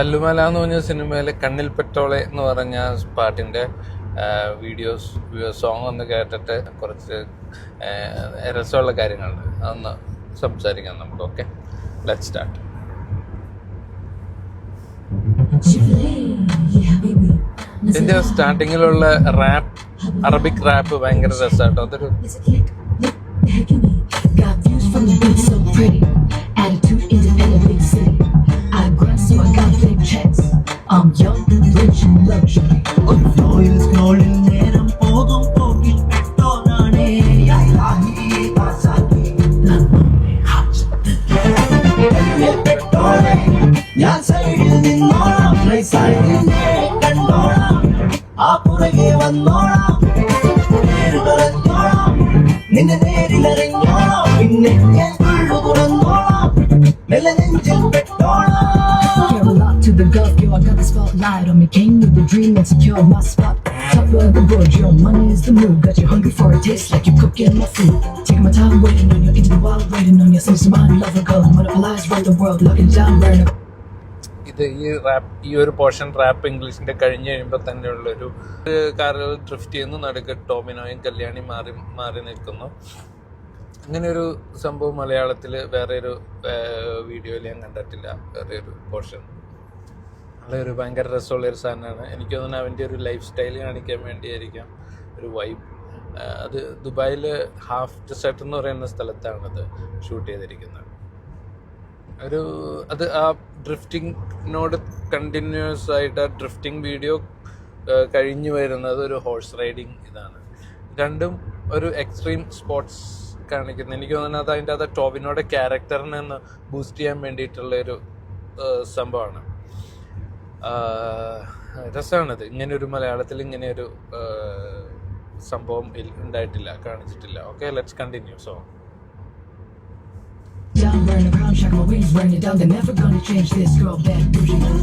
തല്ലുമല എന്ന് പറഞ്ഞ സിനിമയിലെ കണ്ണിൽ പെട്ടോളെ എന്ന് പറഞ്ഞ പാട്ടിന്റെ വീഡിയോസ് സോങ് ഒന്ന് കേട്ടിട്ട് കുറച്ച് രസമുള്ള കാര്യങ്ങളുണ്ട്. അതൊന്ന് സംസാരിക്കാം നമുക്ക് ഓക്കെ ലെറ്റ് സ്റ്റാർട്ട് ഇതിന്റെ സ്റ്റാർട്ടിങ്ങിലുള്ള റാപ്പ് അറബിക് റാപ്പ് ഭയങ്കര രസമാട്ടോ അതൊരു ഞാൻ സൈഡിൽ നിന്നോളാം റൈറ്റ് സൈഡിൽ കണ്ടോളാം ആ പുറകെ വന്നോളാം the Gulf, yo. I got the spotlight on me. King with a dream and secured my spot. Top of the board, your Money is the move. Got you hungry for a taste like you cooking my food. Taking my time waiting on you. Into the wild waiting on you. Since mind, love a girl. Monopolize, run the world. Locking down, burn up. ഇത് ഈ rap ഈ ഒരു portion rap ഇംഗ്ലീഷിന്റെ കഴിഞ്ഞ് കഴിയുമ്പോൾ തന്നെയുള്ളൊരു കാറിൽ drift ചെയ്യുന്നു നടുക്ക് ടോമിനോയും കല്യാണി മാറി മാറി നിൽക്കുന്നു അങ്ങനെ ഒരു സംഭവം മലയാളത്തിൽ വേറെ ഒരു വീഡിയോയിൽ ഞാൻ കണ്ടിട്ടില്ല വേറെ ഒരു പോർഷൻ ഒരു ഭയങ്കര രസമുള്ള ഒരു സാധനമാണ്. എനിക്ക് തോന്നുന്നു അവന്റെ ഒരു ലൈഫ് സ്റ്റൈൽ കാണിക്കാൻ വേണ്ടിയായിരിക്കാം ഒരു വൈബ് അത് ദുബായിൽ ഹാഫ് ഡെസേർട്ട് എന്ന് പറയുന്ന സ്ഥലത്താണത് ഷൂട്ട് ചെയ്തിരിക്കുന്നത്. ഒരു അത് ആ ഡ്രിഫ്റ്റിങ്ങിനോട് കണ്ടിന്യൂസ് ആയിട്ട് ആ ഡ്രിഫ്റ്റിംഗ് വീഡിയോ കഴിഞ്ഞു വരുന്നത് ഒരു ഹോഴ്സ് റൈഡിങ് ഇതാണ്. രണ്ടും ഒരു എക്സ്ട്രീം സ്പോർട്സ് കാണിക്കുന്നത് എനിക്ക് തോന്നുന്നത് അത് അതിന്റെ അത് ടോബിനോടെ ക്യാരക്ടറിനെ ഒന്ന് ബൂസ്റ്റ് ചെയ്യാൻ വേണ്ടിയിട്ടുള്ള ഒരു സംഭവമാണ്. രസമാണത് ഇങ്ങനെ ഒരു മലയാളത്തിൽ ഇങ്ങനെ ഒരു സംഭവം ഉണ്ടായിട്ടില്ല കാണിച്ചിട്ടില്ല okay let's continue so Down, burn the crown, shock my wings, burn it down. They're never gonna change this girl, bad bougie.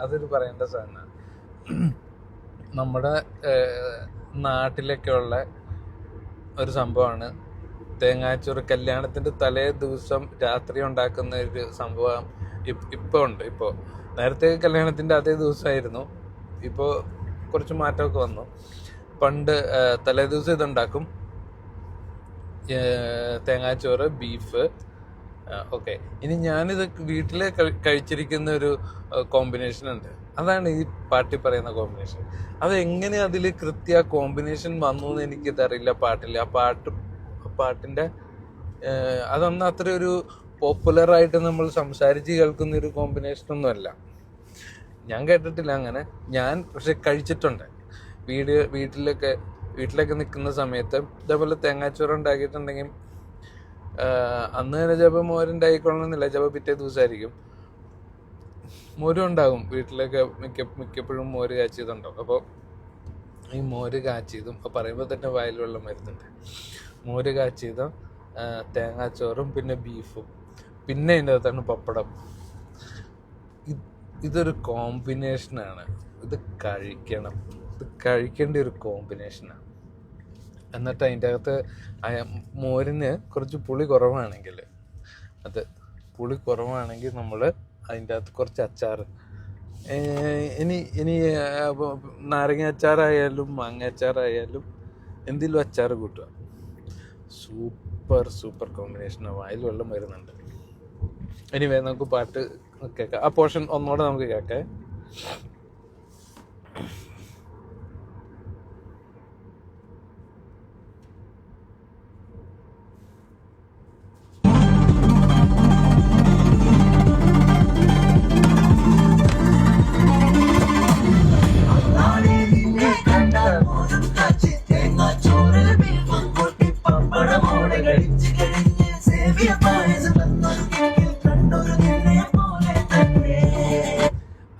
അതൊരു പറയേണ്ട സാധനമാണ്. നമ്മുടെ നാട്ടിലൊക്കെ ഉള്ള ഒരു സംഭവമാണ്. തേങ്ങാച്ചോറ് കല്യാണത്തിന്റെ തലേ ദിവസം രാത്രി ഉണ്ടാക്കുന്ന ഒരു സംഭവം ഇപ്പോൾ ഇപ്പൊ ഉണ്ട്. ഇപ്പോ നേരത്തെ കല്യാണത്തിന്റെ അതേ ദിവസമായിരുന്നു. ഇപ്പോ കുറച്ച് മാറ്റമൊക്കെ വന്നു. പണ്ട് തലേ ദിവസം ഇതുണ്ടാക്കും. തേങ്ങാച്ചോറ് ബീഫ് ഓക്കെ. ഇനി ഞാനിത് വീട്ടിൽ കഴിച്ചിരിക്കുന്ന ഒരു കോമ്പിനേഷൻ ഉണ്ട്. അതാണ് ഈ പാട്ടിൽ പറയുന്ന കോമ്പിനേഷൻ അത് എങ്ങനെ അതിൽ കൃത്യ കോമ്പിനേഷൻ വന്നു എന്ന് എനിക്കിതറിയില്ല പാട്ടിൽ ആ പാട്ട് പാട്ടിന്റെ അതൊന്നും അത്ര ഒരു പോപ്പുലർ ആയിട്ട് നമ്മൾ സംസാരിച്ച് കേൾക്കുന്ന ഒരു കോമ്പിനേഷൻ ഒന്നുമല്ല. ഞാൻ കേട്ടിട്ടില്ല അങ്ങനെ. ഞാൻ പക്ഷെ കഴിച്ചിട്ടുണ്ട്. വീട് വീട്ടിലൊക്കെ വീട്ടിലൊക്കെ നിൽക്കുന്ന സമയത്ത് ഇതേപോലെ തേങ്ങാച്ചോറ് ഉണ്ടാക്കിയിട്ടുണ്ടെങ്കിൽ അന്ന് തന്നെ ചിലപ്പോൾ മോരുണ്ടായിക്കൊള്ളണമെന്നില്ല ചിലപ്പോൾ പിറ്റേ ദിവസമായിരിക്കും മോരും ഉണ്ടാകും. വീട്ടിലൊക്കെ മിക്ക മിക്കപ്പോഴും മോര് കാച്ചിയതുണ്ടാവും. അപ്പോൾ ഈ മോര് കാച്ചിയതും അപ്പോൾ പറയുമ്പോൾ തന്നെ വയൽ വെള്ളം വരുന്നുണ്ട് മോര് കാച്ചിയതും തേങ്ങാച്ചോറും പിന്നെ ബീഫും. പിന്നെ അതിന്റെ അകത്താണ് പപ്പടം. ഇത് ഇതൊരു കോമ്പിനേഷനാണ്. ഇത് കഴിക്കണം. ഇത് കഴിക്കേണ്ട ഒരു കോമ്പിനേഷനാണ്. എന്നിട്ട് അതിന്റെ അകത്ത് മോരിന് കുറച്ച് പുളി കുറവാണെങ്കിൽ അത് പുളി കുറവാണെങ്കിൽ നമ്മൾ അതിന്റെ അകത്ത് കുറച്ച് അച്ചാർ. ഇനി ഇനി നാരങ്ങ അച്ചാറായാലും മാങ്ങ അച്ചാറായാലും എന്തെങ്കിലും അച്ചാർ കൂട്ടുക. സൂപ്പർ സൂപ്പർ കോമ്പിനേഷനാണ് വായിൽ വെള്ളം വരുന്നുണ്ട്. ഇനി നമുക്ക് പാട്ട് കേൾക്കാം. ആ പോർഷൻ ഒന്നുകൂടെ നമുക്ക് കേൾക്കാം.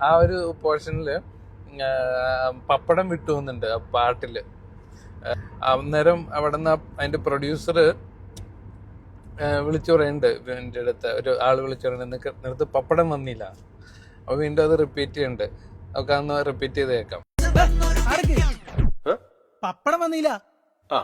ആ ഒരു പോർഷനിൽ പപ്പടം വിട്ടുവെന്നുണ്ട് ആ പാട്ടിൽ. അന്നേരം അവിടെ നിന്ന് അതിന്റെ പ്രൊഡ്യൂസർ വിളിച്ചു പറയുന്നുണ്ട് എന്റെ അടുത്ത് ഒരു ആൾ വിളിച്ചു പറയുന്നുണ്ട് നിനക്ക് പപ്പടം വന്നില്ല. അപ്പൊ വീണ്ടും അത് റിപ്പീറ്റ് ചെയ്യുന്നുണ്ട് നമുക്ക് അന്ന് റിപ്പീറ്റ് ചെയ്ത് കേൾക്കാം പപ്പടം വന്നില്ല. ആ.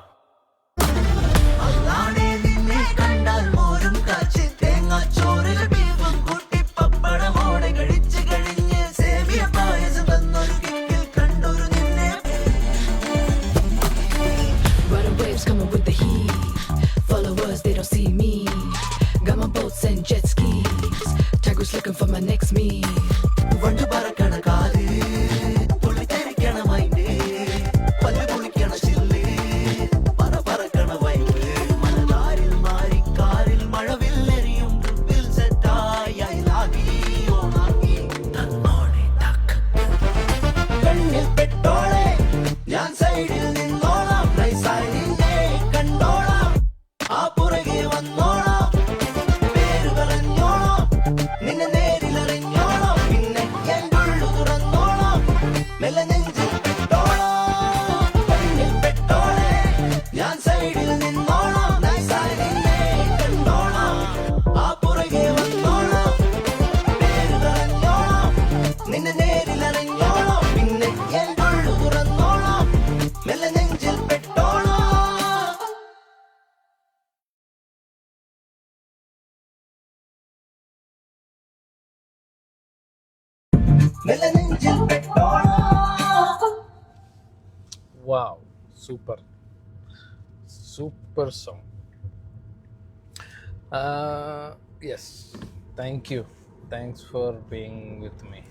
Wow, super, super song. Uh, yes, thank you. Thanks for being with me.